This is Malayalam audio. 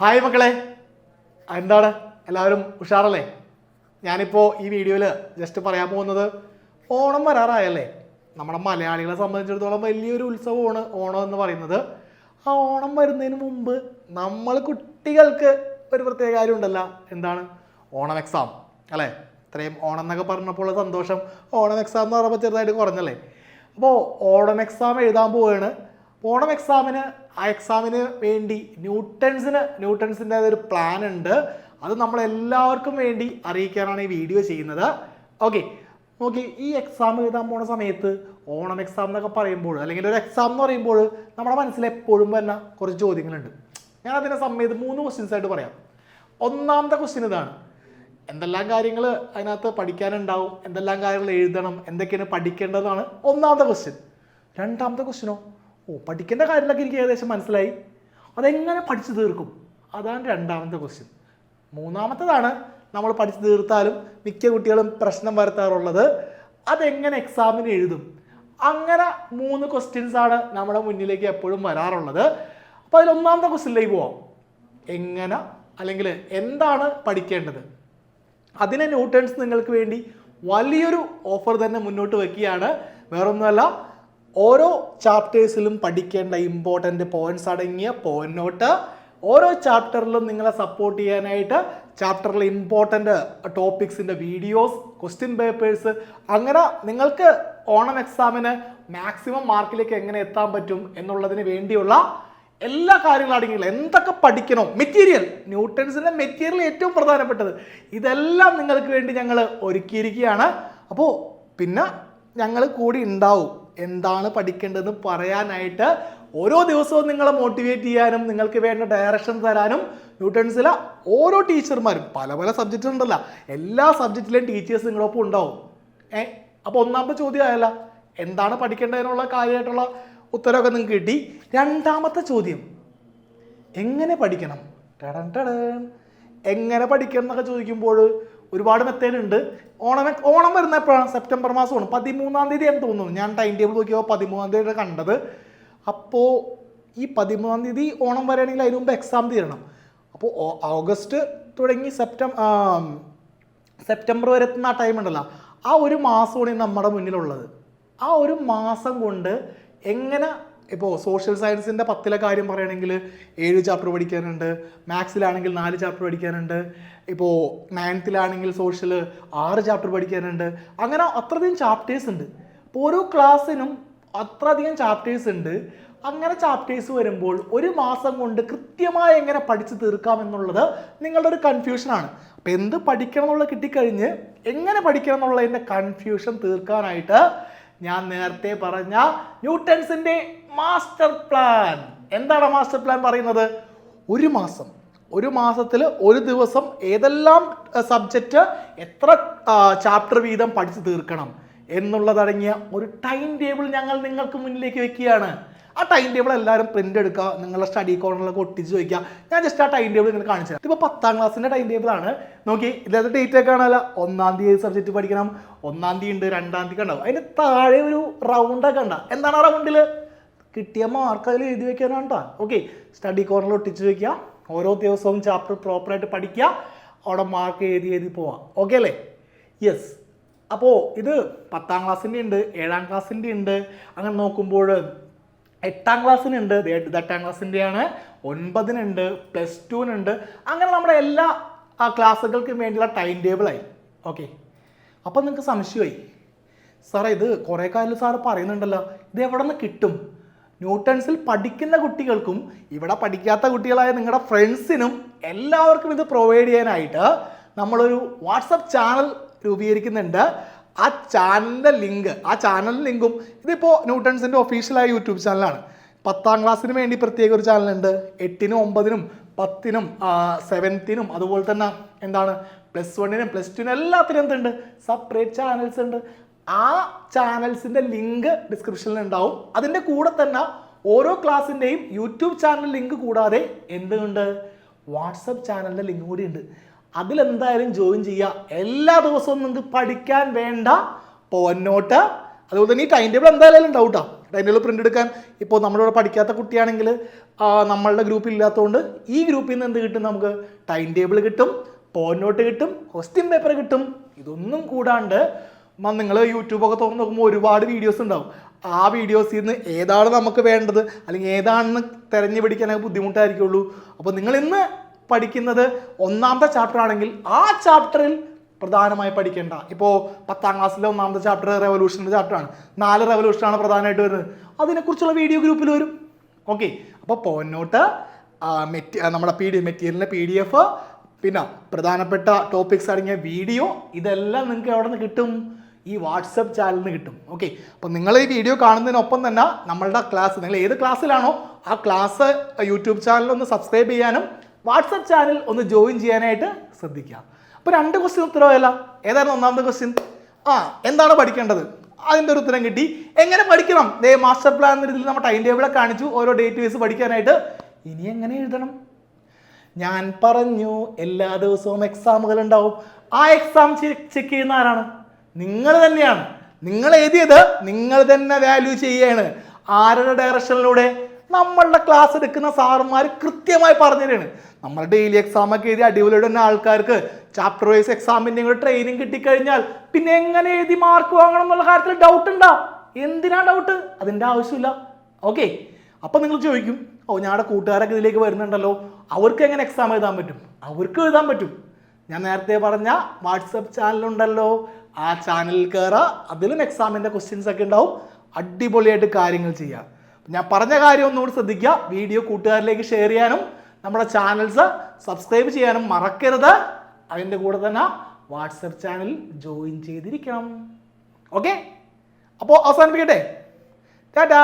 ഹായ് മക്കളെ. എന്താണ്? എല്ലാവരും ഉഷാറല്ലേ? ഞാനിപ്പോൾ ഈ വീഡിയോയിൽ ജസ്റ്റ് പറയാൻ പോകുന്നത് ഓണം വരാറായല്ലേ? നമ്മുടെ മലയാളികളെ സംബന്ധിച്ചിടത്തോളം വലിയൊരു ഉത്സവമാണ് ഓണം എന്ന് പറയുന്നത്. ആ ഓണം വരുന്നതിന് മുമ്പ് നമ്മൾ കുട്ടികൾക്ക് ഒരു പ്രത്യേക കാര്യം ഉണ്ടല്ല. എന്താണ്? ഓണം എക്സാം അല്ലേ? ഇത്രയും ഓണം എന്നൊക്കെ പറഞ്ഞപ്പോൾ സന്തോഷം. ഓണം എക്സാം എന്ന് പറയുമ്പോൾ ചെറുതായിട്ട് കുറഞ്ഞല്ലേ? അപ്പോൾ ഓണം എക്സാം എഴുതാൻ പോവുകയാണ് ഓണം എക്സാമിന് ആ എക്സാമിന് വേണ്ടി ന്യൂട്ടൺസിന് ന്യൂട്ടൺസിന്റെ ഒരു പ്ലാൻ ഉണ്ട്. അത് നമ്മളെല്ലാവർക്കും വേണ്ടി അറിയിക്കാനാണ് ഈ വീഡിയോ ചെയ്യുന്നത്. ഓക്കെ നോക്കി ഈ എക്സാം എഴുതാൻ പോണ സമയത്ത് ഓണം എക്സാം എന്നൊക്കെ പറയുമ്പോൾ അല്ലെങ്കിൽ ഒരു എക്സാം എന്ന് പറയുമ്പോൾ നമ്മുടെ മനസ്സിൽ എപ്പോഴും തന്നെ കുറച്ച് ചോദ്യങ്ങളുണ്ട്. ഞാൻ അതിനെ സമയത്ത് മൂന്ന് ക്വസ്റ്റ്യൻസ് ആയിട്ട് പറയാം. ഒന്നാമത്തെ ക്വസ്റ്റ്യൻ ഇതാണ്. എന്തെല്ലാം കാര്യങ്ങൾ അതിനകത്ത് പഠിക്കാനുണ്ടാവും? എന്തെല്ലാം കാര്യങ്ങൾ എഴുതണം? എന്തൊക്കെയാണ് പഠിക്കേണ്ടതാണ് ഒന്നാമത്തെ ക്വസ്റ്റ്യൻ രണ്ടാമത്തെ ക്വസ്റ്റ്യനോ ഓ പഠിക്കേണ്ട കാര്യങ്ങളൊക്കെ എനിക്ക് ഏകദേശം മനസ്സിലായി. അതെങ്ങനെ പഠിച്ചു തീർക്കും? അതാണ് രണ്ടാമത്തെ ക്വസ്റ്റ്യൻ മൂന്നാമത്തതാണ് നമ്മൾ പഠിച്ചു തീർത്താലും മിക്ക കുട്ടികളും പ്രശ്നം വരുത്താറുള്ളത്. അതെങ്ങനെ എക്സാമിന് എഴുതും? അങ്ങനെ മൂന്ന് ക്വസ്റ്റ്യൻസ് ആണ് നമ്മുടെ മുന്നിലേക്ക് എപ്പോഴും വരാറുള്ളത്. അപ്പോൾ അതിൽ ഒന്നാമത്തെ ക്വസ്റ്റ്യനിലേക്ക് പോവാം. എങ്ങനെ അല്ലെങ്കിൽ എന്താണ് പഠിക്കേണ്ടത്? അതിനെ ന്യൂട്ടൺസ് നിങ്ങൾക്ക് വേണ്ടി വലിയൊരു ഓഫർ തന്നെ മുന്നോട്ട് വെക്കുകയാണ്. വേറൊന്നുമല്ല ഓരോ ചാപ്റ്റേഴ്സിലും പഠിക്കേണ്ട ഇമ്പോർട്ടന്റ് പോയിന്റ്സ് അടങ്ങിയ പോയിന്റ് നോട്ട്. ഓരോ ചാപ്റ്ററിലും നിങ്ങളെ സപ്പോർട്ട് ചെയ്യാനായിട്ട് ചാപ്റ്ററിലെ ഇമ്പോർട്ടന്റ് ടോപ്പിക്സിന്റെ വീഡിയോസ് ക്വസ്റ്റ്യൻ പേപ്പേഴ്സ് അങ്ങനെ നിങ്ങൾക്ക് ഓണം എക്സാമിന് മാക്സിമം മാർക്കിലേക്ക് എങ്ങനെ എത്താൻ പറ്റും എന്നുള്ളതിന് വേണ്ടിയുള്ള എല്ലാ കാര്യങ്ങളും അടങ്ങിയില്ല എന്തൊക്കെ പഠിക്കണോ മെറ്റീരിയൽ ന്യൂട്ടൺസിന്റെ മെറ്റീരിയൽ ഏറ്റവും പ്രധാനപ്പെട്ടത്. ഇതെല്ലാം നിങ്ങൾക്ക് വേണ്ടി ഞങ്ങൾ ഒരുക്കിയിരിക്കുകയാണ്. അപ്പോൾ പിന്നെ ഞങ്ങൾ കൂടി ഉണ്ടാവും. എന്താണ് പഠിക്കേണ്ടതെന്ന് പറയാനായിട്ട് ഓരോ ദിവസവും നിങ്ങളെ മോട്ടിവേറ്റ് ചെയ്യാനും നിങ്ങൾക്ക് വേണ്ട ഡയറക്ഷൻ തരാനും ന്യൂട്ടൺസിലെ ഓരോ ടീച്ചർമാരും പല പല സബ്ജക്റ്റ് ഉണ്ടല്ലോ. എല്ലാ സബ്ജക്റ്റിലെയും ടീച്ചേഴ്സ് നിങ്ങളൊപ്പം ഉണ്ടാവും. ഏ? അപ്പോൾ ഒന്നാമത്തെ ചോദ്യം ആയല്ല. എന്താണ് പഠിക്കേണ്ടതിനുള്ള കാര്യമായിട്ടുള്ള ഉത്തരവൊക്കെ നിങ്ങൾക്ക് കിട്ടി. രണ്ടാമത്തെ ചോദ്യം. എങ്ങനെ പഠിക്കണം? ടടൻ ടടൻ. എങ്ങനെ പഠിക്കണം എന്നൊക്കെ ചോദിക്കുമ്പോൾ ഒരുപാട് മെത്തേഡ് ഉണ്ട്. ഓണം ഓണം വരുന്ന എപ്പോഴാണ്? സെപ്റ്റംബർ മാസമാണ്. പതിമൂന്നാം തീയതി എന്ന് തോന്നുന്നു. ഞാൻ ടൈം ടേബിൾ നോക്കിയപ്പോൾ പതിമൂന്നാം തീയതി കണ്ടത്. അപ്പോൾ ഈ പതിമൂന്നാം തീയതി ഓണം വരികയാണെങ്കിൽ അതിന് മുമ്പ് എക്സാം തീരണം. അപ്പോൾ ഓഗസ്റ്റ് തുടങ്ങി സെപ്റ്റം സെപ്റ്റംബർ വരെ എത്തുന്ന ആ ടൈം ഉണ്ടല്ലോ. ആ ഒരു മാസമാണ് നമ്മുടെ മുന്നിലുള്ളത്. ആ ഒരു മാസം കൊണ്ട് എങ്ങനെ ഇപ്പോൾ സോഷ്യൽ സയൻസിന്റെ പത്തിലെ കാര്യം പറയുകയാണെങ്കിൽ ഏഴ് ചാപ്റ്റർ പഠിക്കാനുണ്ട് മാത്സിലാണെങ്കിൽ നാല് ചാപ്റ്റർ പഠിക്കാനുണ്ട് ഇപ്പോൾ നയൻത്തിലാണെങ്കിൽ സോഷ്യൽ ആറ് ചാപ്റ്റർ പഠിക്കാനുണ്ട് അങ്ങനെ അത്രയധികം ചാപ്റ്റേഴ്സ് ഉണ്ട്. അപ്പോൾ ഓരോ ക്ലാസ്സിനും അത്രയധികം ചാപ്റ്റേഴ്സ് ഉണ്ട്. അങ്ങനെ ചാപ്റ്റേഴ്സ് വരുമ്പോൾ ഒരു മാസം കൊണ്ട് കൃത്യമായി എങ്ങനെ പഠിച്ചു തീർക്കാം എന്നുള്ളത് നിങ്ങളുടെ ഒരു കൺഫ്യൂഷനാണ് അപ്പോൾ എന്ത് പഠിക്കണം എന്നുള്ളത് കിട്ടിക്കഴിഞ്ഞ് എങ്ങനെ പഠിക്കണം എന്നുള്ളതിന്റെ കൺഫ്യൂഷൻ തീർക്കാനായിട്ട് ഞാൻ നേരത്തെ പറഞ്ഞ ന്യൂട്ടൻസിന്റെ മാസ്റ്റർ പ്ലാൻ. എന്താണ് മാസ്റ്റർ പ്ലാൻ പറയുന്നത്? ഒരു മാസം. ഒരു മാസത്തിൽ ഒരു ദിവസം ഏതെല്ലാം സബ്ജക്റ്റ് എത്ര ചാപ്റ്റർ വീതം പഠിച്ചു തീർക്കണം എന്നുള്ളതടങ്ങിയ ഒരു ടൈം ടേബിൾ ഞങ്ങൾ നിങ്ങൾക്ക് മുന്നിലേക്ക് വെക്കുകയാണ്. ആ ടൈം ടേബിൾ എല്ലാവരും പ്രിന്റ് എടുക്കുക നിങ്ങളുടെ സ്റ്റഡി കോർണറിലൊക്കെ ഒട്ടിച്ച് ചോദിക്കുക. ഞാൻ ജസ്റ്റ് ആ ടൈം ടേബിൾ നിങ്ങൾ കാണിച്ചു തരാം. ഇപ്പോൾ പത്താം ക്ലാസ്സിന്റെ ടൈം ടേബിൾ ആണ്. നോക്കി ഇതിലത്തെ ഡേറ്റ് ഒക്കെ കാണാമല്ലോ ഒന്നാം തീയതി സബ്ജക്റ്റ് പഠിക്കണം. ഒന്നാം തീയതി ഉണ്ട് രണ്ടാം തീയതി ഉണ്ടാവും. അതിന് താഴെ ഒരു റൗണ്ട് ഒക്കെ ഉണ്ടാവും. എന്താണ് ആ റൗണ്ടിൽ കിട്ടിയ മാർക്ക് അതിൽ എഴുതി വെക്കാനാണ് കേട്ടോ ഓക്കെ സ്റ്റഡി കോർണറിൽ ഒട്ടിച്ച് വെക്കുക ഓരോ ദിവസവും ചാപ്റ്റർ പ്രോപ്പറായിട്ട് പഠിക്കുക. അവിടെ മാർക്ക് എഴുതി എഴുതി പോവാം. ഓക്കെ അല്ലേ? യെസ് അപ്പോൾ ഇത് പത്താം ക്ലാസ്സിന്റെ ഉണ്ട് ഏഴാം ക്ലാസ്സിന്റെ ഉണ്ട് അങ്ങനെ നോക്കുമ്പോൾ എട്ടാം ക്ലാസ്സിനുണ്ട്. എട്ടാം ക്ലാസ്സിന്റെയാണ് ഒൻപതിനുണ്ട് പ്ലസ് ടുവിനുണ്ട് അങ്ങനെ നമ്മുടെ എല്ലാ ആ ക്ലാസ്സുകൾക്കും വേണ്ടിയുള്ള ടൈം ടേബിളായി ഓക്കെ അപ്പം നിങ്ങൾക്ക് സംശയമായി. സാറേ ഇത് കുറേ കാലം സാറ് പറയുന്നുണ്ടല്ലോ. ഇത് എവിടെ നിന്ന് കിട്ടും? ന്യൂട്ടൺസിൽ പഠിക്കുന്ന കുട്ടികൾക്കും ഇവിടെ പഠിക്കാത്ത കുട്ടികളായ നിങ്ങളുടെ ഫ്രണ്ട്സിനും എല്ലാവർക്കും ഇത് പ്രൊവൈഡ് ചെയ്യാനായിട്ട് നമ്മളൊരു വാട്സപ്പ് ചാനൽ രൂപീകരിക്കുന്നുണ്ട്. ആ ചാനലിന്റെ ലിങ്ക് ആ ചാനൽ ലിങ്കും ഇതിപ്പോൾ ന്യൂട്ടൺസിന്റെ ഒഫീഷ്യലായ യൂട്യൂബ് ചാനലാണ്. പത്താം ക്ലാസ്സിന് വേണ്ടി പ്രത്യേക ഒരു ചാനലുണ്ട്. എട്ടിനും ഒമ്പതിനും പത്തിനും സെവൻത്തിനും അതുപോലെ തന്നെ എന്താണ്? പ്ലസ് വണ്ണിനും പ്ലസ് ടുവിനും എല്ലാത്തിനും എന്തുണ്ട്? സെപ്പറേറ്റ് ചാനൽസ് ഉണ്ട്. ആ ചാനൽസിന്റെ ലിങ്ക് ഡിസ്ക്രിപ്ഷനിൽ ഉണ്ടാവും. അതിന്റെ കൂടെ തന്നെ ഓരോ ക്ലാസ്സിന്റെയും യൂട്യൂബ് ചാനൽ ലിങ്ക് കൂടാതെ എന്തുണ്ട്? വാട്സപ്പ് ചാനലിന്റെ ലിങ്ക് കൂടി ഉണ്ട്. അതിലെന്തായാലും ജോയിൻ ചെയ്യുക എല്ലാ ദിവസവും നിങ്ങൾക്ക് പഠിക്കാൻ വേണ്ട പോന്നോട്ട്. അതുപോലെ തന്നെ ഈ ടൈം ടേബിൾ എന്തായാലും ഉണ്ടാവും ടൈം ടേബിൾ പ്രിന്റ് എടുക്കാൻ. ഇപ്പോൾ നമ്മളിവിടെ പഠിക്കാത്ത കുട്ടിയാണെങ്കിൽ നമ്മളുടെ ഗ്രൂപ്പിൽ ഇല്ലാത്തതുകൊണ്ട് ഈ ഗ്രൂപ്പിൽ നിന്ന് എന്ത് കിട്ടും നമുക്ക്? ടൈം ടേബിൾ കിട്ടും പോന്നോട്ട് കിട്ടും ക്വസ്റ്റ്യൻ പേപ്പർ കിട്ടും. ഇതൊന്നും കൂടാണ്ട് നിങ്ങൾ യൂട്യൂബൊക്കെ തുറന്ന് നോക്കുമ്പോൾ ഒരുപാട് വീഡിയോസ് ഉണ്ടാവും. ആ വീഡിയോസിൽ നിന്ന് ഏതാണ് നമുക്ക് വേണ്ടത്? അല്ലെങ്കിൽ ഏതാണെന്ന് തിരഞ്ഞു പിടിക്കാനൊക്കെ ബുദ്ധിമുട്ടായിരിക്കുള്ളൂ. അപ്പോൾ നിങ്ങൾ ഇന്ന് പഠിക്കുന്നത് ഒന്നാമത്തെ ചാപ്റ്റർ ആണെങ്കിൽ ആ ചാപ്റ്ററിൽ പ്രധാനമായി പഠിക്കേണ്ട. ഇപ്പോൾ പത്താം ക്ലാസ്സിലെ ഒന്നാമത്തെ ചാപ്റ്റർ റെവല്യൂഷന്റെ ചാപ്റ്ററാണ് നാല് റെവല്യൂഷനാണ് പ്രധാനമായിട്ട് വരുന്നത്. അതിനെക്കുറിച്ചുള്ള വീഡിയോ ഗ്രൂപ്പിൽ വരും. ഓക്കെ അപ്പോൾ പോന്നോട്ട് നോട്ട് നമ്മുടെ പി ഡി മെറ്റീരിയലിന്റെ പി ഡി എഫ് പിന്നെ പ്രധാനപ്പെട്ട ടോപ്പിക്സ് അടങ്ങിയ വീഡിയോ ഇതെല്ലാം നിങ്ങൾക്ക് എവിടെ നിന്ന് കിട്ടും? ഈ വാട്സപ്പ് ചാനലിൽ നിന്ന് കിട്ടും. ഓക്കെ അപ്പോൾ നിങ്ങൾ ഈ വീഡിയോ കാണുന്നതിനൊപ്പം തന്നെ നമ്മളുടെ ക്ലാസ് നിങ്ങൾ ഏത് ക്ലാസ്സിലാണോ ആ ക്ലാസ് യൂട്യൂബ് ചാനൽ ഒന്ന് സബ്സ്ക്രൈബ് ചെയ്യാനും വാട്സപ്പ് ചാനൽ ഒന്ന് ജോയിൻ ചെയ്യാനായിട്ട് ശ്രദ്ധിക്കുക. അപ്പോൾ രണ്ട് ക്വസ്റ്റ്യൻ ഉത്തരവല്ല ഏതായിരുന്നു ഒന്നാമത്തെ ക്വസ്റ്റ്യൻ ആ എന്താണ് പഠിക്കേണ്ടത്? അതിന്റെ ഒരു ഉത്തരം കിട്ടി. എങ്ങനെ പഠിക്കണം? ദേ മാസ്റ്റർ പ്ലാൻ എന്ന രീതിയിൽ നമ്മൾ ടൈം ടേബിളെ കാണിച്ചു. ഓരോ ഡേറ്റ് വൈസ് പഠിക്കാനായിട്ട്. ഇനി എങ്ങനെ എഴുതണം? ഞാൻ പറഞ്ഞു എല്ലാ ദിവസവും എക്സാമുകൾ ഉണ്ടാവും. ആ എക്സാം ചെക്ക് ചെയ്യുന്ന ആരാണ്? നിങ്ങൾ തന്നെയാണ്. നിങ്ങൾ എഴുതിയത് നിങ്ങൾ തന്നെ വാല്യൂ ചെയ്യാണ്. ആരുടെ ഡയറക്ഷനിലൂടെ നമ്മളുടെ ക്ലാസ് എടുക്കുന്ന സാറുമാർ കൃത്യമായി പറഞ്ഞു തരാണ് നമ്മൾ ഡെയിലി എക്സാം ഒക്കെ എഴുതി അടിപൊളിയുടെ തന്നെ ആൾക്കാർക്ക് ചാപ്റ്റർ വൈസ് എക്സാമിന്റെ കൂടെ ട്രെയിനിങ് കിട്ടിക്കഴിഞ്ഞാൽ പിന്നെ എങ്ങനെ എഴുതി മാർക്ക് വാങ്ങണം എന്നുള്ള കാര്യത്തിൽ ഡൗട്ട് ഉണ്ടാ എന്തിനാ ഡൗട്ട് അതിന്റെ ആവശ്യമില്ല. ഓക്കെ അപ്പം നിങ്ങൾ ചോദിക്കും ഓ ഞങ്ങളുടെ കൂട്ടുകാരൊക്കെ ഇതിലേക്ക് വരുന്നുണ്ടല്ലോ. അവർക്ക് എങ്ങനെ എക്സാം എഴുതാൻ പറ്റും? അവർക്ക് എഴുതാൻ പറ്റും. ഞാൻ നേരത്തെ പറഞ്ഞ വാട്സപ്പ് ചാനലുണ്ടല്ലോ ആ ചാനലിൽ കയറുക അതിലും എക്സാമിന്റെ ക്വസ്റ്റ്യൻസ് ഒക്കെ ഉണ്ടാവും. അടിപൊളിയായിട്ട് കാര്യങ്ങൾ ചെയ്യുക ഞാൻ പറഞ്ഞ കാര്യം ഒന്നുകൂടി ശ്രദ്ധിക്കുക. വീഡിയോ കൂട്ടുകാരിലേക്ക് ഷെയർ ചെയ്യാനും നമ്മുടെ ചാനൽസ് സബ്സ്ക്രൈബ് ചെയ്യാനും മറക്കരുത്. അതിന്റെ കൂടെ തന്നെ വാട്സപ്പ് ചാനൽ ജോയിൻ ചെയ്തിരിക്കണം. ഓക്കെ അപ്പോൾ അവസാനിപ്പിക്കട്ടെ. ടാറ്റാ.